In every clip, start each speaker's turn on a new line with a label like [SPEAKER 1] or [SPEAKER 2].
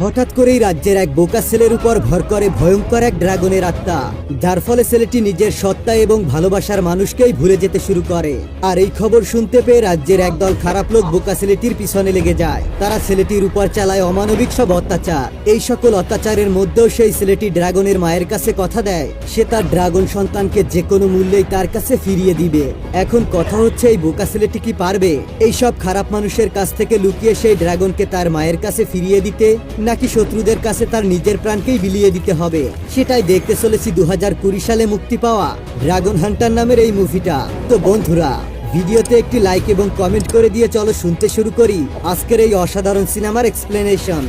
[SPEAKER 1] হঠাৎ করেই রাজ্যের এক বোকা ছেলের উপর ভর করে ভয়ঙ্কর এক ড্রাগনের আত্মা, যার ফলে ছেলেটি নিজের সত্তা এবং ভালোবাসার মানুষকেই ভুলে যেতে শুরু করে। আর এই খবর শুনতে পেয়ে রাজ্যের একদল খারাপ লোক বোকা ছেলেটির পিছনে লেগে যায়। তারা ছেলেটির উপর চালায় অমানবিক সব অত্যাচার। এই সকল অত্যাচারের মধ্যেও সেই ছেলেটি ড্রাগনের মায়ের কাছে কথা দেয়। সে তার ড্রাগন সন্তানকে যে কোনো মূল্যেই তার কাছে ফিরিয়ে দিবে। এখন কথা হচ্ছে, এই বোকা ছেলেটি কি পারবে? এই সব খারাপ মানুষের কাছ থেকে লুকিয়ে সেই ড্রাগনকে তার মায়ের কাছে ফিরিয়ে দিতে নাকি শত্রুদের কাছে তার নিজের প্রাণকেই বিলিয়ে দিতে হবে? সেটাই দেখতে চলেছি দু সালে মুক্তি পাওয়া ড্রাগন হান্টার নামের এই মুভিটা। তো বন্ধুরা, ভিডিওতে একটি লাইক এবং কমেন্ট করে দিয়ে চলো শুনতে শুরু করি আজকের এই অসাধারণ সিনেমার এক্সপ্লেনেশন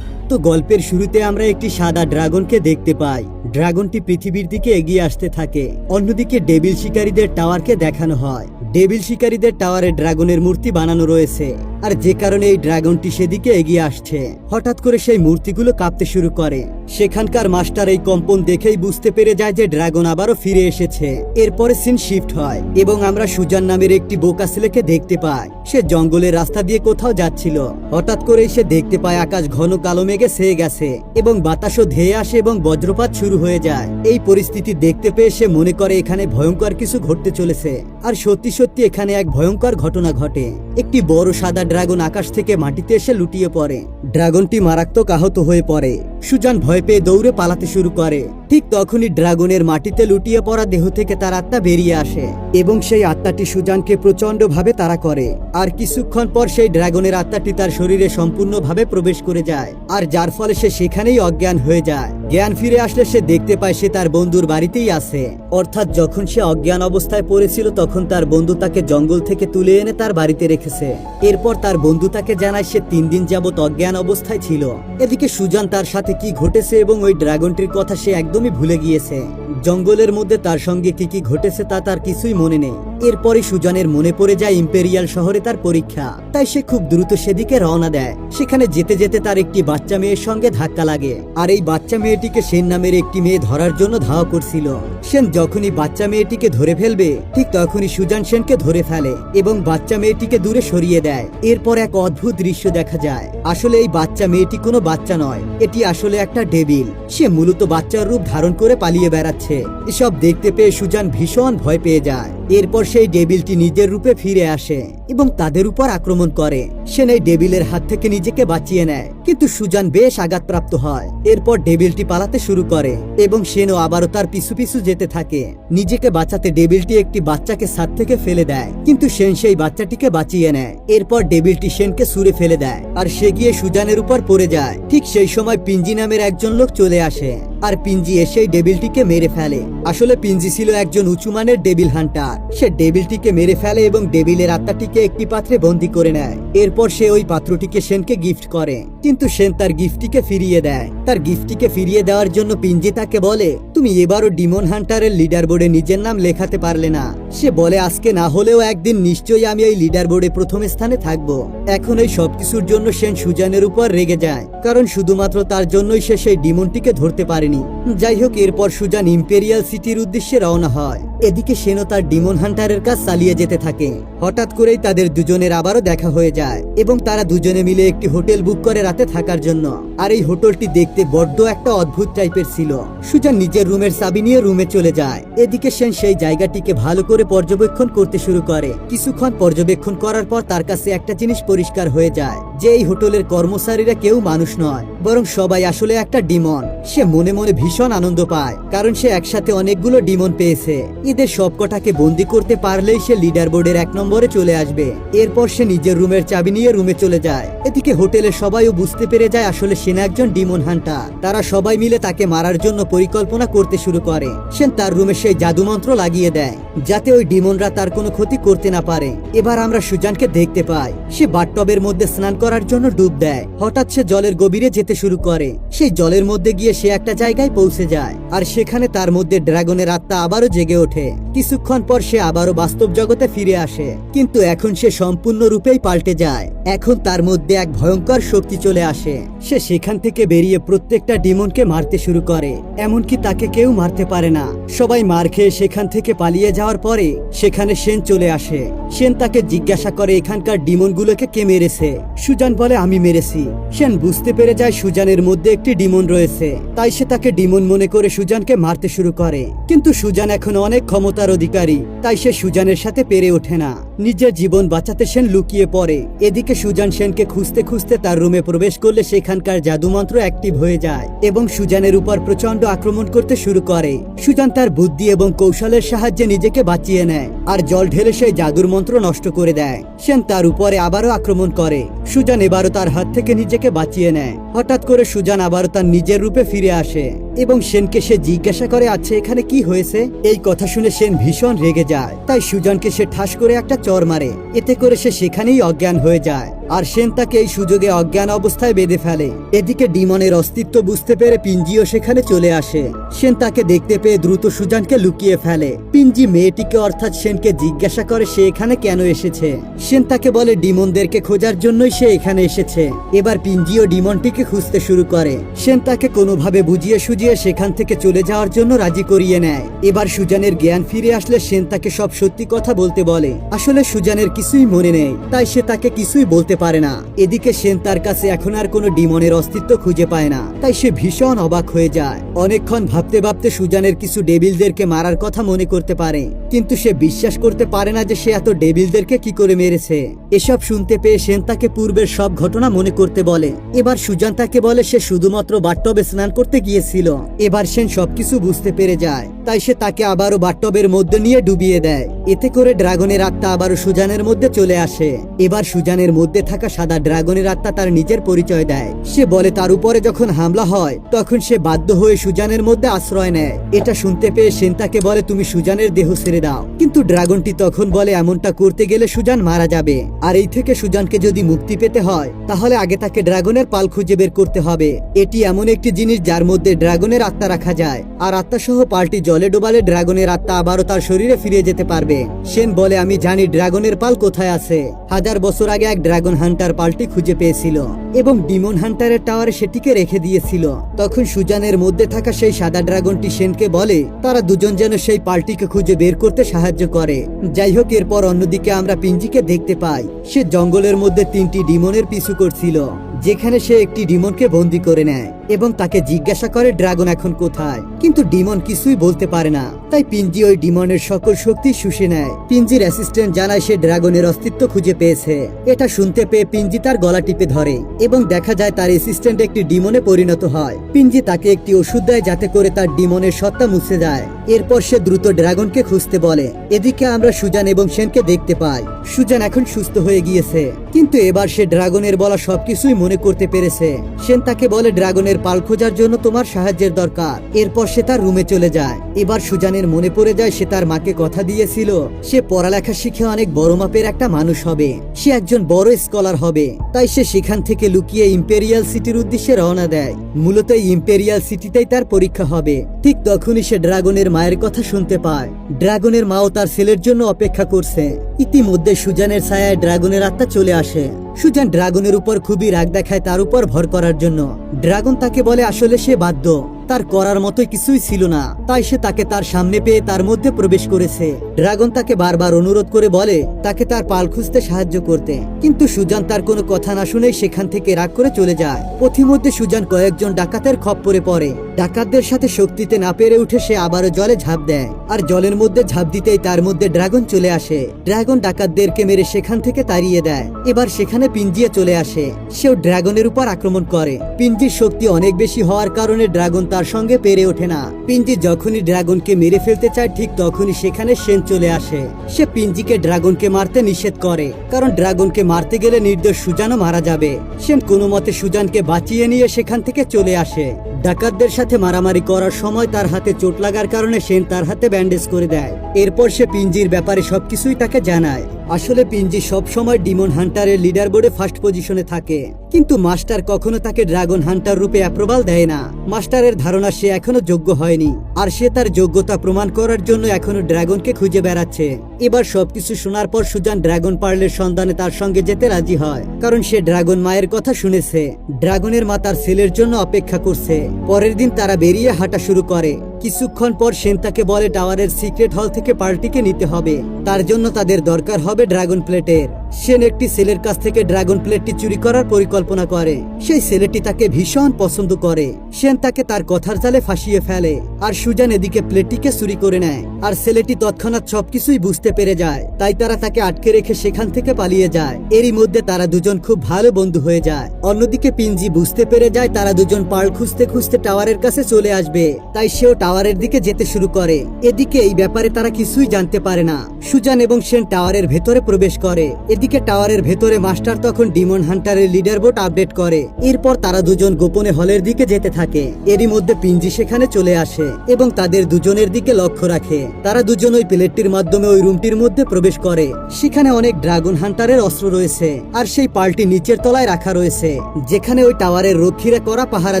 [SPEAKER 1] তো গল্পের শুরুতে আমরা একটি সাদা ড্রাগনকে দেখতে পাই। ড্রাগনটি পৃথিবীর দিকে এগিয়ে আসতে থাকে। অন্যদিকে ডেবিল শিকারীদের টাওয়ারকে দেখানো হয়। ডেবিল শিকারীদের টাওয়ারে ড্রাগনের মূর্তি বানানো রয়েছে। আর যে কারণে এই ড্রাগনটি সেদিকে এগিয়ে আসছে। হঠাৎ করে সেই মূর্তিগুলো কাঁপতে শুরু করে। সেখানকার মাস্টার এই কম্পন দেখেই বুঝতে পেরে যায় যে ড্রাগন আবারও ফিরে এসেছে। এরপরে সিন শিফট হয় এবং আমরা সুজান নামের একটি বোকা ছেলেকে দেখতে পাই। সে জঙ্গলের রাস্তা দিয়ে কোথাও যাচ্ছিল। হঠাৎ করে সে দেখতে পায় আকাশ ঘন কালো মেঘে সেয়ে গেছে এবং বাতাসও ধেয়ে আসে এবং বজ্রপাত শুরু হয়ে যায়। এই পরিস্থিতি দেখতে পেয়ে সে মনে করে এখানে ভয়ঙ্কর কিছু ঘটতে চলেছে। আর সত্যি সত্যি এখানে এক ভয়ঙ্কর ঘটনা ঘটে। একটি বড় সাদা ড্রাগন আকাশ থেকে মাটিতে এসে লুটিয়ে পড়ে। ড্রাগনটি মারাত্মক আহত হয়ে পড়ে। সুজান ভয় পেয়ে দৌড়ে পালাতে শুরু করে। ঠিক তখনই ড্রাগনের মাটিতে লুটিয়ে পড়া দেহ থেকে তার আত্মা বেরিয়ে আসে এবং সেই আত্মাটি সুজানকে প্রচণ্ড ভাবে তাড়া করে। আর কিছুক্ষণ পর সেই ড্রাগনের আত্মাটি তার শরীরে সম্পূর্ণভাবে প্রবেশ করে যায়, আর যার ফলে সে সেখানেই অজ্ঞান হয়ে যায়। জ্ঞান ফিরে আসলে সে দেখতে পায় সে তার বন্ধুর বাড়িতেই আছে। অর্থাৎ যখন সে অজ্ঞান অবস্থায় পড়েছিল, তখন তার বন্ধু তাকে জঙ্গল থেকে তুলে এনে তার বাড়িতে রেখেছে। এরপর তার বন্ধু তাকে জানায় সে তিন দিন যাবত অজ্ঞান অবস্থায় ছিল। এদিকে সুজান তার সাথে কি ঘটেছে এবং ওই ড্রাগনটির কথা সে একদমই ভুলে গিয়েছে। জঙ্গলের মধ্যে তার সঙ্গে কি কি ঘটেছে তা তার কিছুই মনে নেই। এরপরে সুজানের মনে পড়ে যায় ইম্পেরিয়াল শহরে তার পরীক্ষা। তাই সে খুব দ্রুত সেদিকে রওনা দেয়। সেখানে যেতে যেতে তার একটি বাচ্চা মেয়ের সঙ্গে ধাক্কা লাগে। আর এই বাচ্চা মেয়েটিকে সেন নামের একটি মেয়ে ধরার জন্য ধাওয়া করছিল। সেন যখনই বাচ্চা মেয়েটিকে ধরে ফেলবে, ঠিক তখনই সুজান সেনকে ধরে ফেলে এবং বাচ্চা মেয়েটিকে দূরে সরিয়ে দেয়। এরপর এক অদ্ভুত দৃশ্য দেখা যায়। আসলে এই বাচ্চা মেয়েটি কোনো বাচ্চা নয়। এটি আসলে একটা ডেবিল সে মূলত বাচ্চার রূপ ধারণ করে পালিয়ে বেড়াচ্ছে। এসব দেখতে পেয়ে সুজান ভীষণ ভয় পেয়ে যায়। এরপর সেই ডেবিলটি নিজের রূপে ফিরে আসে এবং তাদের উপর আক্রমণ করে। সেন এই ডেবিলের হাত থেকে নিজেকে বাঁচিয়ে নেয়, কিন্তু সুজান বেশ আঘাতপ্রাপ্ত হয়। এরপর ডেবিলটি পালাতে শুরু করে এবং সেনও আবারও তার পিছু পিছু যেতে থাকে। নিজেকে বাঁচাতে ডেবিলটি একটি বাচ্চাকে ছাদ থেকে ফেলে দেয়, কিন্তু সেন সেই বাচ্চাটিকে বাঁচিয়ে নেয়। এরপর ডেবিলটি সেনকে সুরে ফেলে দেয়, আর সে গিয়ে সুজানের উপর পড়ে যায়। ঠিক সেই সময় পিঞ্জি নামের একজন লোক চলে আসে। আর পিঞ্জি এসেই ডেবিলটিকে মেরে ফেলে। আসলে পিঞ্জি ছিল একজন উঁচুমানের ডেবিল হান্টার। সে ডেবিলটিকে মেরে ফেলে এবং ডেবিলের আত্মাটিকে একটি পাত্রে বন্দি করে নেয়। এরপর সে ওই পাত্রটিকে সেনকে গিফট করে। কিন্তু সেন তার গিফটটিকে ফিরিয়ে দেয়। তার গিফটটিকে ফিরিয়ে দেওয়ার জন্য পিঞ্জি তাকে বলে, তুমি এবারও ডিমন হান্টারের লিডার বোর্ডে নিজের নাম লেখাতে পারলে না। সে বলে, আজকে না হলেও একদিন নিশ্চয়ই আমি এই লিডার বোর্ডে প্রথম স্থানে থাকব। এখন এই সবকিছুর জন্য সেন সুজানের উপর রেগে যায়। কারণ শুধুমাত্র তার জন্যই সে সেই ডিমনটিকে ধরতে পারেনি। যাই হোক এরপর সুজান ইম্পেরিয়াল সিটির উদ্দেশ্যে রওনা হয়। এদিকে সেনও তার ডিমন হান্টারের কাজ চালিয়ে যেতে থাকে। হঠাৎ করেই তাদের দুজনের আবারও দেখা হয়ে যায় এবং তারা দুজনে মিলে একটি হোটেল বুক করে রাতে থাকার জন্য। আর এই হোটেলটি দেখতে বড্ড একটা অদ্ভুত টাইপের ছিল। সুজান নিজের রুমের চাবি নিয়ে রুমে চলে যায়। এদিকে সেন সেই জায়গাটিকে ভালো করে পর্যবেক্ষণ করতে শুরু করে। কিছুক্ষণ পর্যবেক্ষণ করার পর তার কাছে একটা জিনিস পরিষ্কার হয়ে যায়। যে এই হোটেলের কর্মচারীরা কেউ মানুষ নয়, বরং সবাই আসলে একটা ডিমন। সে মনে মনে ভীষণ আনন্দ পায়, কারণ সে একসাথে অনেকগুলো ডিমন পেয়েছে। এদের সবকটাকে বন্দি করতে পারলেই সে লিডার বোর্ডের এক নম্বরে চলে আসবে। এরপর সে নিজের রুমের চাবি নিয়ে রুমে চলে যায়। এদিকে হোটেলের সবাইও বুঝতে পেরে যায় আসলে সেনা একজন ডিমন হান্টার। তারা সবাই মিলে তাকে মারার জন্য পরিকল্পনা করতে শুরু করে। সেন তার রুমে সেই জাদুমন্ত্র লাগিয়ে দেয়, যাতে ওই ডিমনরা তার কোনো ক্ষতি করতে না পারে। এবার আমরা সুজানকে দেখতে পাই। সে বাথটবের মধ্যে স্নান করার জন্য ডুব দেয়। হঠাৎ সে জলের গভীরে যেতে শুরু করে। সেই জলের মধ্যে গিয়ে সে একটা জায়গায় পৌঁছে যায়। আর সেখানে তার মধ্যে ড্রাগনের আত্মা আবারও জেগে ওঠে। কিছুক্ষণ পর সে আবারও বাস্তব জগতে ফিরে আসে। কিন্তু এখন সে সম্পূর্ণ রূপেই পাল্টে যায়। এখন তার মধ্যে এক ভয়ঙ্কর শক্তি চলে আসে। সে সেখান থেকে বেরিয়ে প্রত্যেকটা ডিমনকে মারতে শুরু করে। এমনকি তাকে কেউ মারতে পারে না। সবাই মার খেয়ে সেখান থেকে পালিয়ে যাওয়ার পরে সেখানে সেন চলে আসে। সেন তাকে জিজ্ঞাসা করে এখানকার ডিমনগুলোকে কে মেরেছে। সুজান বলে, আমি মেরেছি। সেন বুঝতে পেরে যায় সুজানের মধ্যে একটি ডিমন রয়েছে। তাই সে তাকে ডিমন মনে করে সুজানকে মারতে শুরু করে। কিন্তু সুজান এখন অনেক ক্ষমতার অধিকারী, তাই সে সুজানের সাথে পেরে ওঠে না। নিজের জীবন বাঁচাতে সেন লুকিয়ে পড়ে। এদিকে সুজান সেনকে খুঁজতে খুঁজতে তার রুমে প্রবেশ করলে সেখানকার জাদুমন্ত্র অ্যাক্টিভ হয়ে যায় এবং সুজানের উপর প্রচণ্ড আক্রমণ করতে শুরু করে। সুজান তার বুদ্ধি এবং কৌশলের সাহায্যে নিজেকে বাঁচিয়ে নেয় আর জল ঢেলে সেই জাদুর মন্ত্র নষ্ট করে দেয়। সেন তার উপরে আবারও আক্রমণ করে। সুজান এবারও তার হাত থেকে নিজেকে বাঁচিয়ে নেয়। হঠাৎ করে সুজান আবারও তার নিজের রূপে ফিরে আসে। এবং সেনকে সে জিজ্ঞাসা করে আছে এখানে কি হয়েছে? এই কথা শুনে সেন ভীষণ রেগে যায়। তাই সুজনকে সে ঠাস করে একটা চর মারে। এতে করে সে সেখানেই অজ্ঞান হয়ে যায়। আর সেন তাকে এই সুযোগে অজ্ঞান অবস্থায় বেঁধে ফেলে। এদিকে ডিমনের অস্তিত্ব বুঝতে পেরে পিঞ্জিও সেখানে চলে আসে। সেন তাকে দেখতে পেয়ে দ্রুত সুজানকে লুকিয়ে ফেলে। পিঞ্জি মেয়েটিকে অর্থাৎ সেনকে জিজ্ঞাসা করে সে এখানে কেন এসেছে। সেন তাকে বলে, ডিমনদেরকে খোঁজার জন্যই সে এখানে এসেছে। এবার পিঞ্জিও ডিমনটিকে খুঁজতে শুরু করে। সেন তাকে কোনোভাবে বুঝিয়ে সুজিয়ে সেখান থেকে চলে যাওয়ার জন্য রাজি করিয়ে নেয়। এবার সুজানের জ্ঞান ফিরে আসলে সেন তাকে সব সত্যি কথা বলতে বলে। আসলে সুজানের কিছুই মনে নেই, তাই সে তাকে কিছুই বলতে পারে না। এদিকে সেন তার কাছে এখন আর কোনো ডিমনের অস্তিত্ব খুঁজে পায় না। তাই সে ভীষণ অবাক হয়ে যায়। অনেকক্ষণ ভাবতে ভাবতে সুজানের কিছু ডেবিলদেরকে মারার কথা মনে করতে পারে। কিন্তু সে বিশ্বাস করতে পারে না যে সে এত ডেবিলদেরকে কি করে মেরেছে। এসব শুনতে পেয়ে সেন তাকে পূর্বের সব ঘটনা মনে করতে বলে। এবার সুজান তাকে বলে সে শুধুমাত্র বাট্টবে স্নান করতে গিয়েছিল। এবার সেন সবকিছু বুঝতে পেরে যায়। তাই সে তাকে আবারও বাট্টবের মধ্যে নিয়ে ডুবিয়ে দেয়। এতে করে ড্রাগনের আত্মা আবারও সুজানের মধ্যে চলে আসে। এবার সুজানের মধ্যে থাকা সাদা ড্রাগনের আত্মা তার নিজের পরিচয় দেয়। সে বলে, তার উপরে যখন হামলা হয়, তখন সে বাধ্য হয়ে সুজানের মধ্যে আশ্রয় নেয়। এটা শুনতে পেয়ে সেন তাকে বলে, তুমি সুজানের দেহ ছেড়ে দাও। কিন্তু ড্রাগনটি তখন বলে, এমনটা করতে গেলে সুজান মারা যাবে। আর এই থেকে সুজানকে যদি মুক্তি পেতে হয়, তাহলে আগে তাকে ড্রাগনের পাল খুঁজে বের করতে হবে। এটি এমন একটি জিনিস যার মধ্যে ড্রাগনের আত্মা রাখা যায়। আর আত্মা সহ পাল্টি জলে ডোবালে ড্রাগনের আত্মা আবারও তার শরীরে ফিরে যেতে পারবে। সেন বলে, আমি জানি ড্রাগনের পাল কোথায় আছে। হাজার বছর আগে এক ড্রাগন হান্টার পাল্টে খুঁজে পেয়েছিল এবং ডিমন হান্টারের টাওয়ারে সেটিকে রেখে দিয়েছিল। তখন সুজানের মধ্যে থাকা সেই সাদা ড্রাগনটি সেনকে বলে, তারা দুজন যেন সেই পাল্টিকে খুঁজে বের করতে সাহায্য করে। যাই হোক, এরপর অন্যদিকে আমরা পিঞ্জিকে দেখতে পাই। সে জঙ্গলের মধ্যে তিনটি ডিমনের পিছু করছিল। যেখানে সে একটি ডিমনকে বন্দি করে নেয় এবং তাকে জিজ্ঞাসা করে, ড্রাগন এখন কোথায়? কিন্তু ডিমন কিছুই বলতে পারে না। তাই পিঞ্জি ওই ডিমনের সকল শক্তি শুষে নেয়। পিঞ্জির অ্যাসিস্ট্যান্ট জানায়, সে ড্রাগনের অস্তিত্ব খুঁজে পেয়েছে। এটা শুনতে পেয়ে পিঞ্জি তার গলা টিপে ধরে এবং দেখা যায় তার অ্যাসিস্ট্যান্ট একটি ডিমনে পরিণত হয়। পিঞ্জি তাকে একটি ওষুধ দেয় যাতে করে তার ডিমনের সত্তা মুছে যায়। এরপর সে দ্রুত ড্রাগনকে খুঁজতে বলে, এদিকে আমরা সুজান এবং সেনকে দেখতে পাই। সুজান এখন সুস্থ হয়ে গিয়েছে। কিন্তু এবার সে ড্রাগনের বলা সবকিছুই মনে করতে পেরেছে। সেন তাকে বলে, ড্রাগনের পাল খোঁজার জন্য তোমার সাহায্যের দরকার। এরপর সে তার রুমে চলে যায়। এবার সুজানের মনে পড়ে যায়, সে তার মাকে কথা দিয়েছিল। সে পড়ালেখা শিখে অনেক বড় মাপের একটা মানুষ হবে। সে একজন বড় স্কলার হবে। তাই সে সেখান থেকে লুকিয়ে ইম্পেরিয়াল সিটির উদ্দেশ্যে রওনা দেয়। মূলত ইম্পেরিয়াল সিটিতেই তার পরীক্ষা হবে। ঠিক তখনই সে ড্রাগনের মায়ের কথা শুনতে পায়। ড্রাগনের মাও তার ছেলের জন্য অপেক্ষা করছে। ইতিমধ্যে সুজানের ছায়ায় ড্রাগনের আত্মা চলে আসে। সুজান ড্রাগনের উপর খুবই রাগ দেখায় তার উপর ভর করার জন্য। ড্রাগন তাকে বলে, আসলে সে বাধ্য। তার করার মতো কিছুই ছিল না। তাই সে তাকে তার সামনে পেয়ে তার মধ্যে প্রবেশ করেছে। ড্রাগন তাকে বারবার অনুরোধ করে বলে, তাকে তার পাল খুঁজতে সাহায্য করতে। কিন্তু সুজান তার কোনো কথা না শুনে সেখান থেকে রাগ করে চলে যায়। পথিমধ্যে সুজান কয়েকজন ডাকাতের খপ্পরে পড়ে। ডাকাতদের সাথে শক্তিতে না পেরে উঠে সে আবারও জলে ঝাঁপ দেয়। আর জলের মধ্যে ঝাঁপ দিতেই তার মধ্যে ড্রাগন চলে আসে। ড্রাগন ডাকাতদেরকে মেরে সেখান থেকে তাড়িয়ে দেয়। এবার সেখানে পিঞ্জিয়ে চলে আসে। সেও ড্রাগনের উপর আক্রমণ করে। পিঞ্জির শক্তি অনেক বেশি হওয়ার কারণে ড্রাগন তার সঙ্গে পেরে ওঠে না। পিঞ্জি যখনই ড্রাগনকে মেরে ফেলতে চায়, ঠিক তখনই সেখানে সেন চলে আসে। সে পিঞ্জিকে ড্রাগনকে মারতে নিষেধ করে, কারণ ড্রাগনকে মারতে গেলে নির্দোষ সুজানও মারা যাবে। সেন কোনো মতে সুজানকে বাঁচিয়ে নিয়ে সেখান থেকে চলে আসে। ডাকাতদের সাথে মারামারি করার সময় তার হাতে চোট লাগার কারণে সেন তার হাতে ব্যান্ডেজ করে দেয়। এরপর সে পিঞ্জির ব্যাপারে সবকিছুই তাকে জানায়। আসলে পিঞ্জি সব সময় ডিমন হান্টারের লিডার বোর্ডে ফার্স্ট পজিশনে থাকে। কিন্তু মাস্টার কখনো তাকে ড্রাগন হান্টার রূপে অ্যাপ্রুভাল দেয় না। মাস্টারের ধারণা সে এখনও যোগ্য হয়নি, আর সে তার যোগ্যতা প্রমাণ করার জন্য এখনও ড্রাগনকে খুঁজে বেড়াচ্ছে। এবার সবকিছু শোনার পর সুজান ড্রাগন পার্লের সন্ধানে তার সঙ্গে যেতে রাজি হয়, কারণ সে ড্রাগন মায়ের কথা শুনেছে। ড্রাগনের মা তার ছেলের জন্য অপেক্ষা করছে। পরের দিন তারা বেরিয়ে হাঁটা শুরু করে। কিছুক্ষণ পর সেন তাকে বলে, টাওয়ারের সিক্রেট হল থেকে পার্টিকে নিতে হবে। তার জন্য তাদের দরকার হবে ড্রাগন প্লেটের। সেন একটি ছেলের কাছ থেকে ড্রাগন প্লেটটি চুরি করার পরিকল্পনা করে। সেই ছেলেটি তাকে ভীষণ পছন্দ করে। সেন তাকে তার কথার জালে ফাঁসিয়ে ফেলে আর সুজান এদিকে প্লেটটিকে চুরি করে নেয়। আর ছেলেটি তৎক্ষণাৎ সবকিছুই বুঝতে পেরে যায়। তাই তারা তাকে আটকে রেখে সেখান থেকে পালিয়ে যায়। এরই মধ্যে তারা দুজন খুব ভালো বন্ধু হয়ে যায়। অন্যদিকে পিঞ্জি বুঝতে পেরে যায় তারা দুজন পাল খুঁজতে খুঁজতে টাওয়ারের কাছে চলে আসবে। তাই সেও টাওয়ারের দিকে যেতে শুরু করে। এদিকে এই ব্যাপারে তারা কিছুই জানতে পারে না। সুজান এবং সেন টাওয়ারের ভেতরে প্রবেশ করে। এদিকে টাওয়ারের ভেতরে মাস্টার তখন ডিমন হান্টারের লিডার বোর্ড আপডেট করে। এরপর তারা দুজন গোপনে হলের দিকে যেতে থাকে। এরই মধ্যে পিঞ্জি সেখানে চলে আসে এবং তাদের দুজনের দিকে লক্ষ্য রাখে। তারা দুজন ওই প্লেটটির মাধ্যমে ওই রুমটির মধ্যে প্রবেশ করে। সেখানে অনেক ড্রাগন হান্টারের অস্ত্র রয়েছে আর সেই পাল্টি নিচের তলায় রাখা রয়েছে, যেখানে ওই টাওয়ারের রক্ষীরা করা পাহারা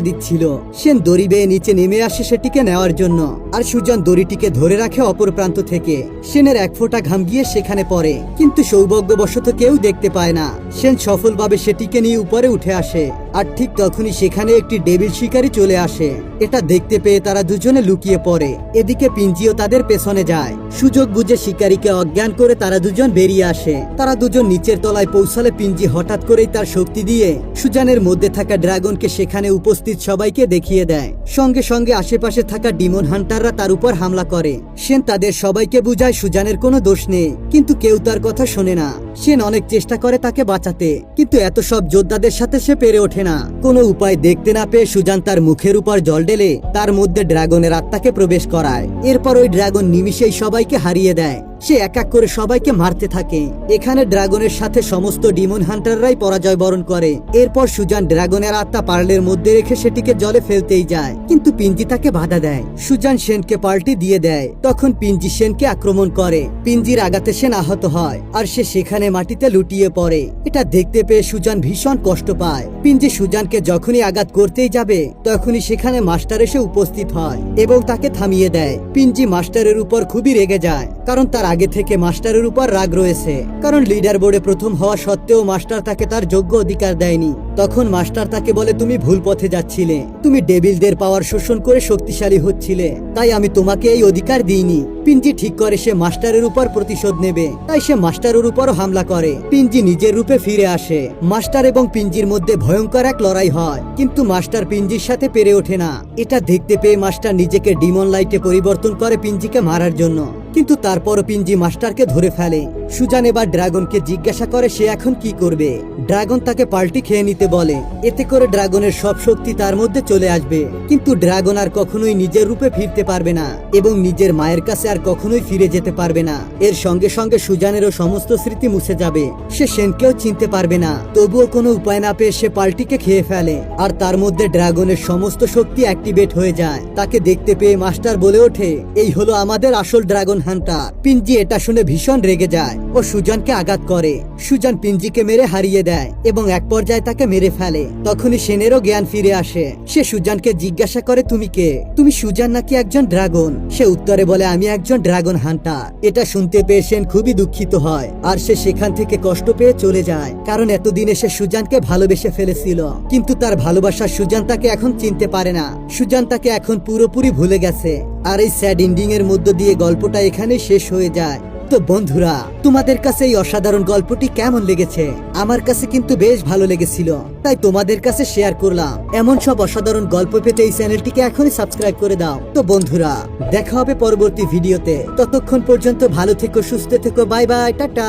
[SPEAKER 1] দিচ্ছিল। সেন দড়ি বেয়ে নিচে নেমে আসে সেটিকে নেওয়ার জন্য আর সুজন দড়িটিকে ধরে রাখে অপর প্রান্ত থেকে। সেনের এক ফোঁটা ঘাম গিয়ে সেখানে পড়ে, কিন্তু সৌভাগ্যবশত কেউ দেখতে পায় না। সেন সফলভাবে সেটিকে নিয়ে উপরে উঠে আসে, আর ঠিক তখনই সেখানে একটি ডেভিল শিকারী চলে আসে। এটা দেখতে পেয়ে তারা দুজনে লুকিয়ে পড়ে। এদিকে পিঞ্জিও তাদের পেছনে যায়। সুযোগ বুঝে শিকারীকে অজ্ঞান করে তারা দুজন বেরিয়ে আসে। তারা দুজন নিচের তলায় পৌঁছালে পিঞ্জি হঠাৎ করেই তার শক্তি দিয়ে সুজানের মধ্যে থাকা ড্রাগনকে সেখানে উপস্থিত সবাইকে দেখিয়ে দেয়। সঙ্গে সঙ্গে আশেপাশে থাকা ডিমন হান্টাররা তার উপর হামলা করে। সেন তাদের সবাইকে বুঝায় সুজানের কোনো দোষ নেই, কিন্তু কেউ তার কথা শোনে না। সেন অনেক চেষ্টা করে তাকে বাঁচাতে, কিন্তু এত সব যোদ্ধাদের সাথে সে পেরে ওঠে না। কোনো উপায় দেখতে না পেয়ে সুজান তার মুখের উপর জল ঢেলে তার মধ্যে ড্রাগনের আত্মাকে প্রবেশ করায়। এরপর ওই ড্রাগন নিমিশেই সবাইকে হারিয়ে দেয়। সে এক এক করে সবাইকে মারতে থাকে। এখানে ড্রাগনের সাথে সমস্ত ডিমন হান্টাররাই পরাজয় বরণ করে। এরপর সুজান ড্রাগনের আত্মা পার্লের মধ্যে রেখে সেটিকে জলে ফেলতেই যায়। কিন্তু পিঞ্জি তাকে বাধা দেয়। সুজান সেনকে পাল্টি দিয়ে দেয়। তখন পিঞ্জি সেনকে আক্রমণ করে। পিঞ্জির আঘাতে সেন আহত হয় আর সে সেখানে মাটিতে লুটিয়ে পড়ে। এটা দেখতে পেয়ে সুজান ভীষণ কষ্ট পায়। পিঞ্জি সুজানকে যখনই আঘাত করতেই যাবে, তখনই সেখানে মাস্টার এসে উপস্থিত হয় এবং তাকে থামিয়ে দেয়। পিঞ্জি মাস্টারের উপর খুবই রেগে যায়, কারণ তার আগে থেকে মাস্টারের উপর রাগ রয়েছে, কারণ লিডার বোর্ডে প্রথম হওয়া সত্ত্বেও মাস্টার তাকে তার যোগ্য অধিকার দেয়নি। তখন মাস্টার তাকে বলে, তুমি ভুল পথে যাচ্ছিলে। তুমি ডেভিলদের পাওয়ার শোষণ করে শক্তিশালী হচ্ছিলে। তাই আমি তোমাকে এই অধিকার দিইনি। পিঞ্জি ঠিক করে, সে মাস্টারের উপর প্রতিশোধ নেবে। তাই সে মাস্টারের উপরও হামলা করে। পিঞ্জি নিজের রূপে ফিরে আসে। মাস্টার এবং পিঞ্জির মধ্যে ভয়ঙ্কর এক লড়াই হয়। কিন্তু মাস্টার পিঞ্জির সাথে পেরে ওঠে না। এটা দেখতে পেয়ে মাস্টার নিজেকে ডিমন লাইটে পরিবর্তন করে পিঞ্জিকে মারার জন্য। কিন্তু তারপর পিঞ্জি মাস্টারকে ধরে ফেলে। সুজান এবার ড্রাগনকে জিজ্ঞাসা করে সে এখন কি করবে। ড্রাগন তাকে পাল্টি খেয়ে নিতে বলে। এতে করে ড্রাগনের সব শক্তি তার মধ্যে চলে আসবে। কিন্তু ড্রাগন আর কখনোই নিজের রূপে ফিরতে পারবে না এবং নিজের মায়ের কাছে আর কখনোই ফিরে যেতে পারবে না। এর সঙ্গে সঙ্গে সুজানেরও সমস্ত স্মৃতি মুছে যাবে। সে সেনকেও চিনতে পারবে না। তবুও কোনো উপায় না পেয়ে সে পাল্টিকে খেয়ে ফেলে। আর তার মধ্যে ড্রাগনের সমস্ত শক্তি অ্যাক্টিভেট হয়ে যায়। তাকে দেখতে পেয়ে মাস্টার বলে ওঠে, এই হলো আমাদের আসল ড্রাগন হান্টার। পিঞ্জি এটা শুনে ভীষণ রেগে যায়। ও সুজানকে আঘাত করে। সুজান পিঞ্জিকে মেরে হারিয়ে দেয় এবং এক পর্যায়ে তাকে মেরে ফেলে। তখনই সেনেরও জ্ঞান ফিরে আসে। সে সুজানকে জিজ্ঞাসা করে, তুমি কে? তুমি সুজান নাকি একজন ড্রাগন? সে উত্তরে বলে, আমি একজন ড্রাগন হান্টার। এটা শুনতে পেয়ে সেন খুবই দুঃখিত হয়। আর সে সেখান থেকে কষ্ট পেয়ে চলে যায়, কারণ এতদিনে সে সুজানকে ভালোবেসে ফেলেছিল। কিন্তু তার ভালোবাসার সুজান তাকে এখন চিনতে পারে না। সুজান তাকে এখন পুরোপুরি ভুলে গেছে। আর এই স্যাড এন্ডিং এর মধ্য দিয়ে গল্পটা এখানে শেষ হয়ে যায়। তো বন্ধুরা, তোমাদের কাছে এই অসাধারণ গল্পটি কেমন লেগেছে? আমার কাছে কিন্তু বেশ ভালো লেগেছিল, তাই তোমাদের কাছে শেয়ার করলাম। এমন সব অসাধারণ গল্প পেতে এই চ্যানেলটিকে এখনই সাবস্ক্রাইব করে দাও। তো বন্ধুরা, দেখা হবে পরবর্তী ভিডিওতে। ততক্ষণ পর্যন্ত ভালো থেকো, সুস্থ থেকো বাই বাই টাটা।